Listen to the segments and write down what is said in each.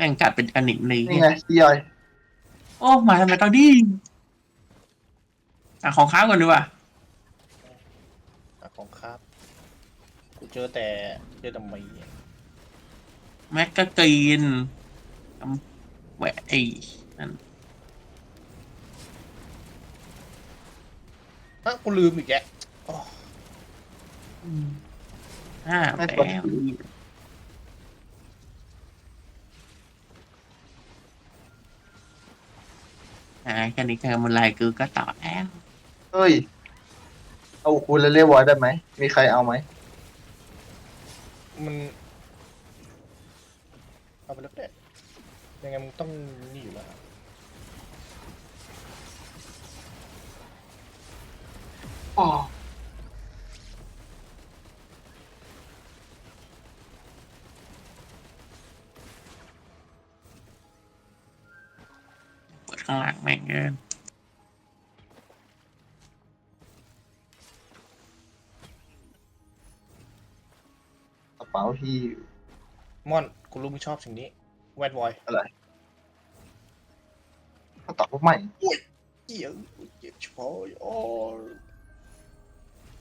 ม่งกัดเป็นอนิกเลยนี่ไงพี่ยอยโอ้มาทำไมตอนนี้อะของค้างก่อนดีกว่าหาของครับกูเจอแต่เจอแต่หมีแม็กกากีนทำแหวะไอ้นั่นอะกูลืมอีกแกอ๋ออืมอ่าไม่แล้กด วอ่าแค่นี้แค่มันลายคือก็ต่อแล้วเฮ้ย เอาคูเลเล่วอยได้ไหม มีใครเอาไหม มันเอาไปแล้วแต่ยังไงมึงต้องนี่อยู่แล้วอ๋อเข้างหลังแม่งเกินกระเป๋าที่ม่อนกูรู้มึงชอบสิ่งนี้ แวดวอยเขาตอบว่าไม่เกี่ยวเกี่ยวเฉพาะอ๋อ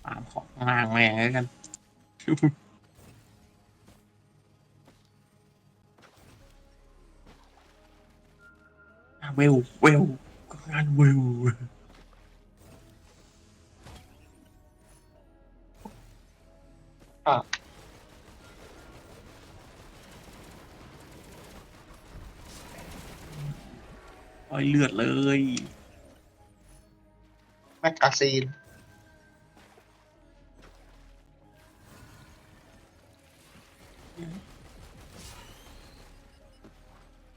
ตามของข้างล่างแม่งแล้วกัน วลเวลก็งานเวลอ้อยเลือดเลยแมกกาซีน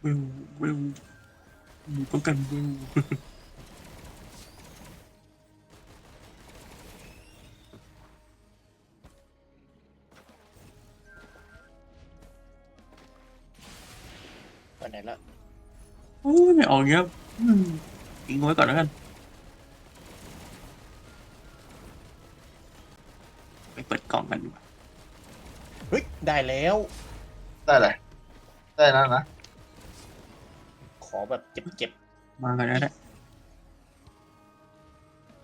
เวลเวลห มูต้องกันเวลไปไหนละโอ้ยไม่ออกเงี้ยอืมทิ้งไว้ก่อนแล้วกัน ไปเปิดกล่องกันดีกว่า เฮ้ย ได้แล้ว ได้เลยได้นั่นนะข อแบบเจ็บมากันแล้วแหละ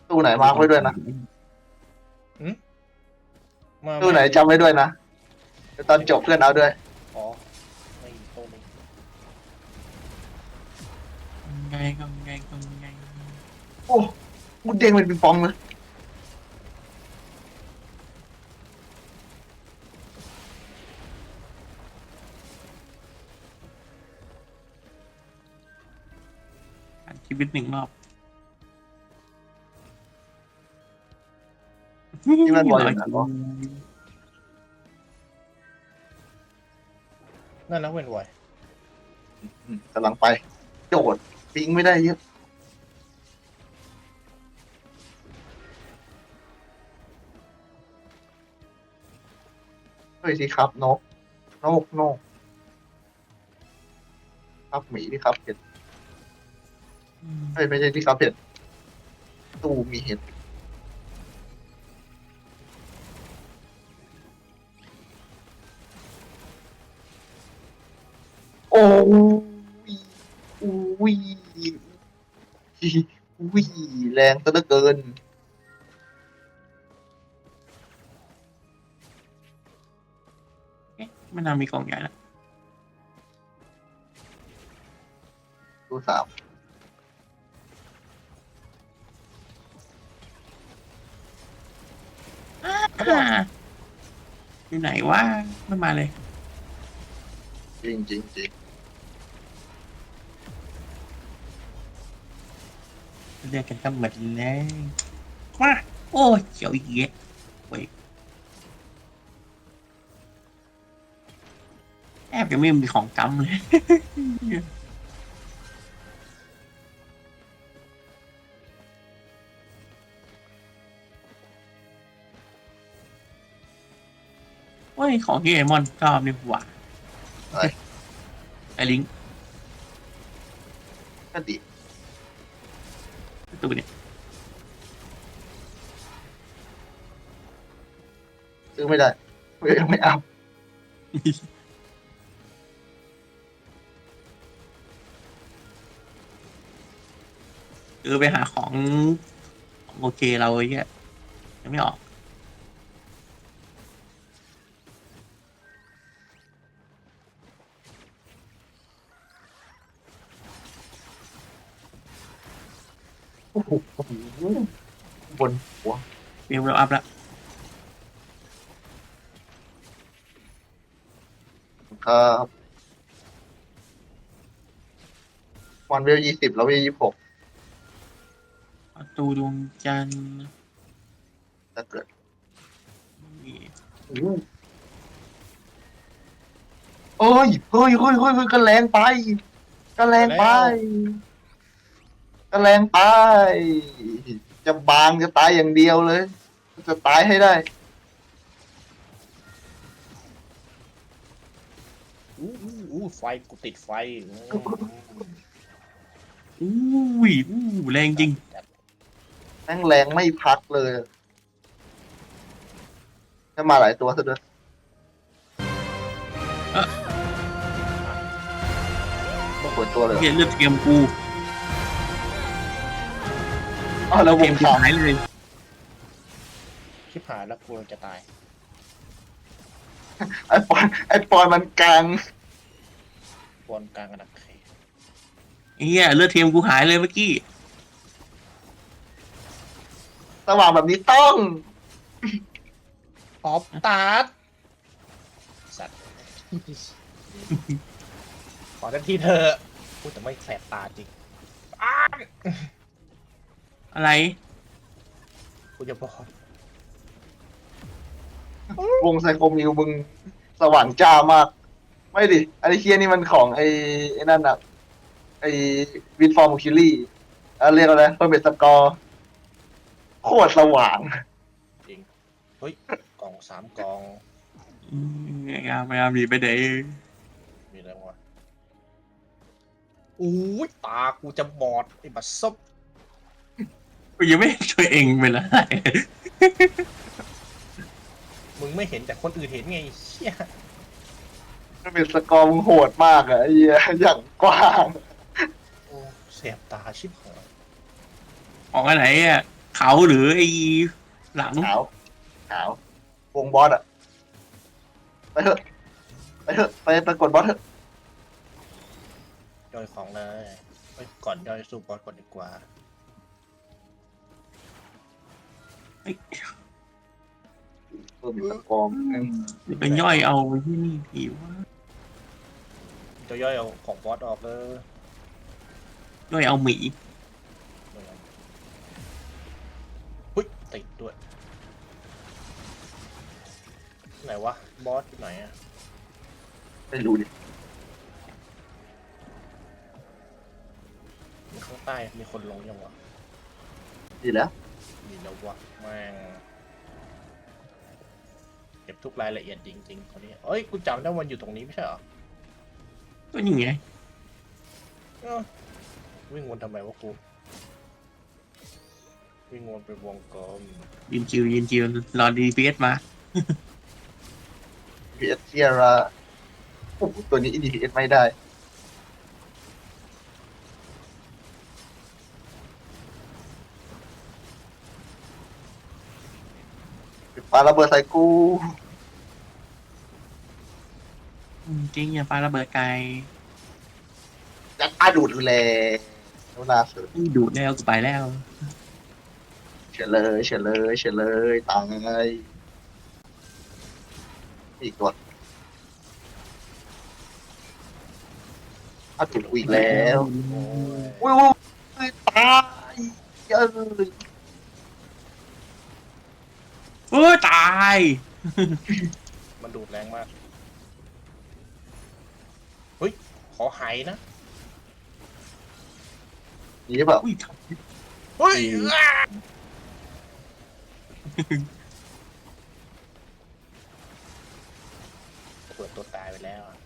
ตู้ไหนมาร์คไว้ด้วยนะๆมาตู้ไหนจำไว้ด้วยนะเดี๋ยวตอนจบเพื่อนเอาด้วย อ๋อไม่โตเลยไงก็ไงก็ไงโอ้มุดเด้งเป็นปิงปองเลย วิตหนึ่งรอบที่มันบอยอยู่นะนั่นนะเว้นไวอืมกำลังไป โจดปิงไม่ได้เยอะเฮ้ยสิครับนกนกนกครับหมีที่ครับเห็ดอืม เฮ้ยไม่ใช่ที่ครับเห็ดตู้มีเห็ดโอ้ยอุ้ยอุ้ยแรงซะเหลือเกิน เอ๊ะไม่น่ามีกล่องใหญ่ละดูสาม อ่าอยู่ไหนวะไม่มาเลย จริงจริงจริงเรียกกันก็เหมือนเลยมาโอ้ยเขียวอีกเยอะเว้ยแอบยังไม่มีของจำเลย ยของที่ไอมอนชอบนี่หว่าไป ไอลิงก์นั่นดิตัวนี้ซื้อไม่ได้ไม่เอาเออไปหาของโอเคเราไอ้เงี้ยังไม่ออก อ้โหบนหัวเวลเวลอัพละครับวันเวลยี่สิบแล้วเวลยี่หกประตูดวงจันทร์ถ้าเกิดนี่โอ้ยเฮ้ยเฮ้ยเฮ้ยเฮ้ยก็แรงไปก็แรงไป ก็แรงไปจะบางจะตายอย่างเดียวเลย จะตายให้ได้อู้อู้อู้ไฟกูติดไฟอืมอุ้ยอู้แรงจริงจัดแม่งแรงไม่พักเลยจะมาหลายตัวซะด้วยไม่ควรตัวเลยเหรอเฮียเลือดเกมกู อ้าวแล้ววเกงมกูขาวหายเลยชิบหายแล้วกูจะตาย ไอ้ปอนไอ้ปอนมันกลางบอลกลางกระดักเขไอ้เฮียเลือดเทมกูหายเลยเมื่อกี้สว่างแบบนี้ต้องออฟตัดสัตว์ ขอทันทีเธอะพูดแต่ไม่แสบตาจริงอ้าว อะไรกูจะบอกวงไซโคมิวมึงสว่างจ้ามาก ไม่ดิไอ้เคียนี่มันของไอ้ไอ้นั่นอะไอ้วิดฟอร์มคิลี่เรียกอะไรเพิ่มเป็นสกอร์โคตรสว่าง จริงเฮ้ยกล่องสามกล่อง อืมงามงามดีไปไหนมีอะไรวะอู้ยตากูจะบอดไอ้บัสซบ กูยังไม่เห็นตัวเองเป็นอะไรมึงไม่เห็นแต่คนอื่นเห็นไงเชี่ยมันเป็นสกอร์มึงโหดมากอะไอ้เหี้ยอย่างกว้างโอ้แสบตาชิบหายออกอันไหนอะเขาหรือไอ้หลังขาวขาววงบอสอะไปเถอะไปเถอะไปไปกดบอสเถอะย่อยของเลยเอ้ยก่อนย่อยสู้บอสก่อนดีกว่า เพิ่มเป็นสกอร์อืมไปย่อยเอาที่นี่ผิวะจะย่อยเอาของบอสออกเลยย่อยเอาหมีหุ้ยติดด้วย ไหนวะ บอสอยู่ไหนอะไม่รู้ดิมีข้างใต้มีคนลงยังวะดีแล้ว มีแล้ววะแม่งเก็บทุกรายละเอียดจริงๆคนนี้เอ้ยกูจำได้วันอยู่ตรงนี้ไม่ใช่เหรอก็ยังไงเอ้าวิ่งวนทำไมวะกูวิ่งวนไปวงกลมยืนจิวยืนจิวรอดีพีเอสมาพีเอสเซียร่าโอ้โหตัวนี้อินดีพีเอสไม่ได้ ปาระเบิดใส่กูอืมจริงอย่าปาระเบิดไกลยัดอาดูดเลยแล้วนาสุดนี่ดูดแล้วกูไปแล้ว เฉลยเฉลยเฉลยตายอีกตัวอาดูดกูอีกแล้วโอ้ยอุ้ยอุ้ยตายเยอะ เลยโอ้ยตาย มันดูดแรงมาก เฮ้ย ขอหายนะ นี่แบบอุ้ยเฮ้ยอะเปิดตัวตายไปแล้วอะ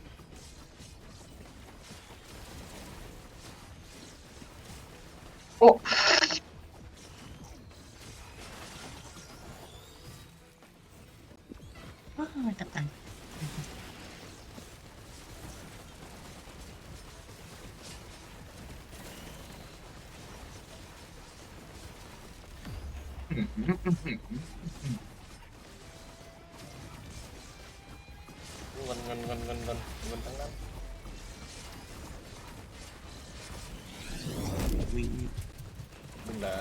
เงินเงินเงินเงินเงินทั้งนั้นวิ่งมึงได้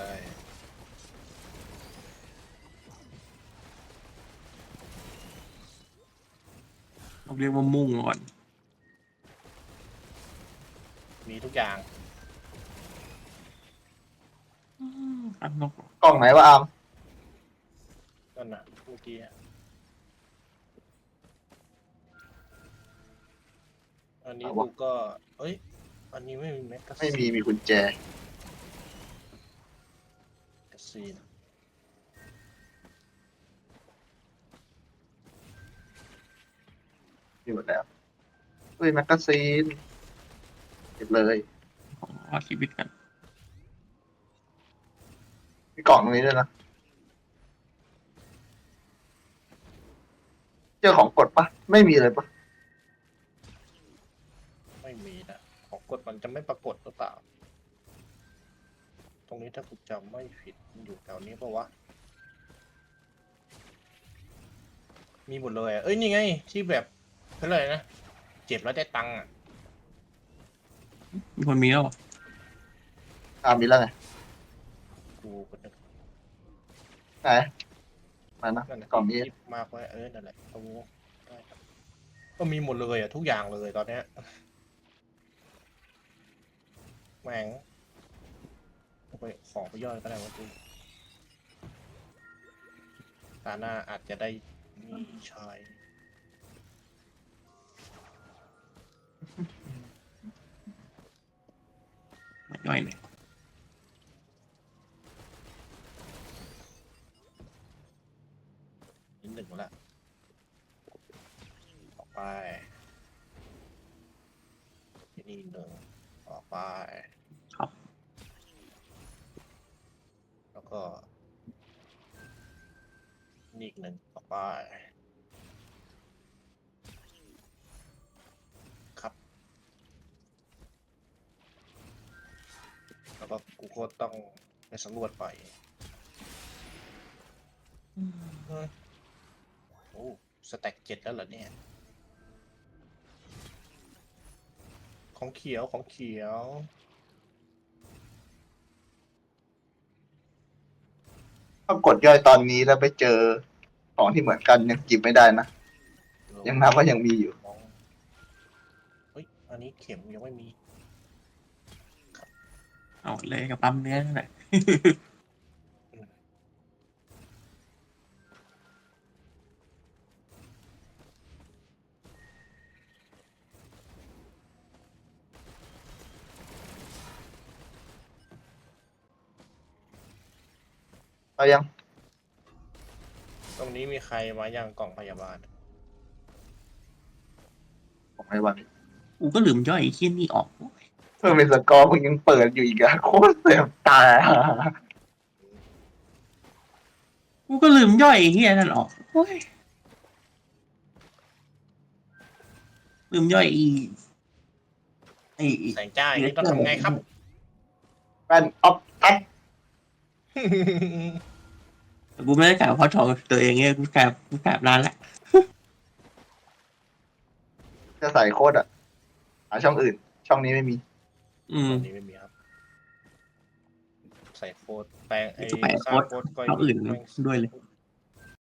เราเรียกว่ามุ่งก่อน มีทุกอย่างอันนกกล่องไหนวะอามนั่นน่ะเมื่อกี้อะ อันนี้กูก็เอ้ย อันนี้ไม่มีแมกกาซีไม่มีมีกุญแจกาซีนอยู่แล้วเฮ้ยแมกกาซีนเก็บเลยของอาชีวิตกันมีกล่องตรงนี้ด้วยนะเจอของกดปะไม่มีเลยปะ กดมันจะไม่ปรากฏหรือเปล่า ตรงนี้ถ้ากูจำไม่ผิดมันอยู่แถวนี้ปะวะ มีหมดเลยอะเอ้ยนี่ไง ที่แบบเท่าไหร่นะ เจ็บแล้วได้ตังค์อะ มีคนมีแล้วเหรออาร์มมีแล้วไงกูก็นึกไหนมานะนั่นแหละกล่องนี้ ที่มากไว้เออนั่นแหละตรงนี้ได้ครับก็มีหมดเลยอะทุกอย่างเลยตอนเนี้ย แหม่งเอาไปของไปย่อยก็ได้วะกูตาหน้าอาจจะได้มีชายมาย่อยหน่อย นิดหนึ่งละออกไปที่นี่หนึ่งออกไป ครับ แล้วก็นี่ อีกหนึ่งออกไปครับแล้วก็กูก็ต้องไปสำรวจไปเฮ้ยโอ้สแต็กเจ็ดแล้วเหรอเนี่ย ของเขียวของเขียวถ้ากดย่อยตอนนี้แล้วไปเจอ ของที่เหมือนกันยังจิบไม่ได้นะ ยังนับว่ายังมีอยู่มองเฮ้ย อันนี้เข็มยังไม่มี เอาเลยกับปั๊มเนื้อนั่นแหละ เอายังต รงนี้มีใครมายังกล่องพยาบาล ของไอ้วันกูก็ลืมย่อยไอ้เคี้ยนี่ออกโอ้ยเพิ่มเป็นสกอร์มึงยังเปิดอยู่อีกอะโคตรเสียบตากูก็ลืมย่อยไอ้เฮียนั่นออกโอ้ยลืมย่อยไอีไอ้แสงจ้าอย่างนี้ต้องทำไงครับแป้นออฟแท็ก กูไม่ได้กล่าวเพราะทองตัวเองเนี่ยกูกล่าวกูกล่าวนานแล้วจะใส่โคตรอะหาช่องอื่น ช่องนี้ไม่มี อืมตรงนี้ไม่มีครับ ใส่โค้ดแปลงไอ้แปะสร้าโค้งดโค้ดก็เอาอื่นแม่งด้วยเลยโคตร